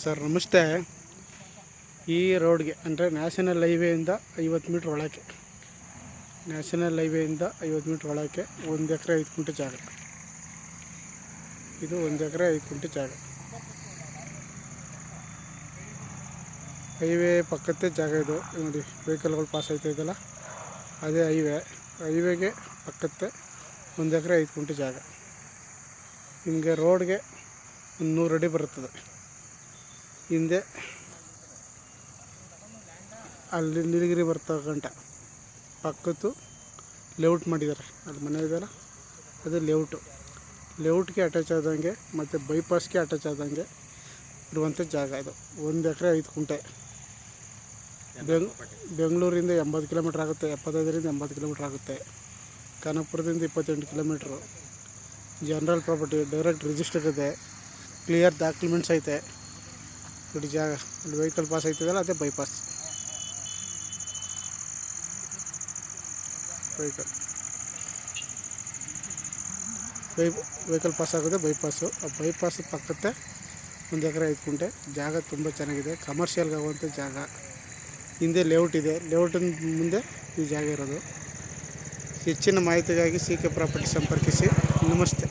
Sir, ನಮಸ್ತೆ. ಈ ರೋಡ್ಗೆ, ಅಂದರೆ ನ್ಯಾಷನಲ್ ಹೈವೇಯಿಂದ ಐವತ್ತು ಮೀಟ್ರ್ ಒಳಕ್ಕೆ. ನ್ಯಾಷನಲ್ ಹೈವೇಯಿಂದ ಐವತ್ತು ಮೀಟ್ರ್ ಒಳಕ್ಕೆ ಒಂದು ಎಕರೆ ಐದು ಕುಂಟೆ ಜಾಗ. ಇದು ಒಂದು ಎಕರೆ ಐದು ಕುಂಟೆ ಜಾಗ. ಹೈವೇ ಪಕ್ಕದ್ದೇ ಜಾಗ ಇದು. ನೋಡಿ, ವೆಹಿಕಲ್ಗಳು ಪಾಸ್ ಆಯ್ತಾ ಇದೆಯಲ್ಲ ಅದೇ ಹೈವೇ. ಹೈವೇಗೆ ಪಕ್ಕತ್ತೆ ಒಂದು ಎಕರೆ ಐದು ಕುಂಟೆ ಜಾಗ. ನಿಮಗೆ ರೋಡ್ಗೆ ಒಂದು ನೂರು ಅಡಿ ಬರುತ್ತದೆ. ಹಿಂದೆ ಅಲ್ಲಿ ನೀಲಗಿರಿ ಗಂಟ. ಪಕ್ಕದ್ದು ಲೇಔಟ್ ಮಾಡಿದ್ದಾರೆ. ಅಲ್ಲಿ ಮನೆ ಇದೆಯಲ್ಲ ಅದು ಲೇಔಟು ಲೇಔಟ್ಗೆ ಅಟ್ಯಾಚ್ ಆದಂಗೆ ಮತ್ತು ಬೈಪಾಸ್ಗೆ ಅಟ್ಯಾಚ್ ಆದಂಗೆ ಇರುವಂಥ ಜಾಗ ಇದು. ಒಂದು ಎಕರೆ ಐದು ಕುಂಟೆ. ಬೆಂಗ್ ಬೆಂಗಳೂರಿಂದ ಎಂಬತ್ತು ಕಿಲೋಮೀಟ್ರ್ ಆಗುತ್ತೆ. ಎಪ್ಪತ್ತೈದರಿಂದ ಎಂಬತ್ತು ಕಿಲೋಮೀಟ್ರ್ ಆಗುತ್ತೆ. ಖಾನಾಪುರದಿಂದ ಇಪ್ಪತ್ತೆಂಟು kilometre general property direct register ಇದೆ. ಕ್ಲಿಯರ್ ಡಾಕ್ಯುಮೆಂಟ್ಸ್ ಐತೆ. ನೋಡಿ, ಜಾಗ. ಅಲ್ಲಿ ವೆಹಿಕಲ್ ಪಾಸ್ ಆಯ್ತದಲ್ಲ, ಅದೇ bypass vehicle by vehicle pass ಆಗೋದೇ ಬೈಪಾಸು ಆ ಬೈಪಾಸ್ ಪಕ್ಕತ್ತೆ ಒಂದು ಎಕರೆ ಐದು ಜಾಗ ತುಂಬ ಚೆನ್ನಾಗಿದೆ. ಕಮರ್ಷಿಯಲ್ಗೆ ಆಗುವಂಥ ಜಾಗ. ಹಿಂದೆ ಲೇಔಟ್ ಇದೆ. ಲೇಔಟಿನ ಮುಂದೆ ಈ ಜಾಗ ಇರೋದು. ಹೆಚ್ಚಿನ ಮಾಹಿತಿಗಾಗಿ ಸಿ ಕೆ ಪ್ರಾಪರ್ಟಿ ಸಂಪರ್ಕಿಸಿ. ನಮಸ್ತೆ.